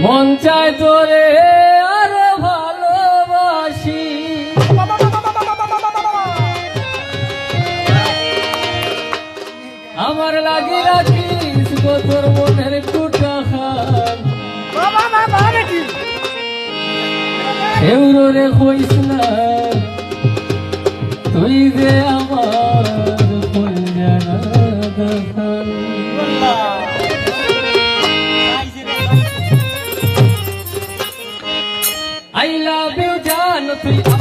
মন চায় তোরে আর ভালোবাসি। আমার লাগে রাখিস গো তোর মনের কুটা খান এউরো রে কইস না। তুই যে আমার তুই আমার মতো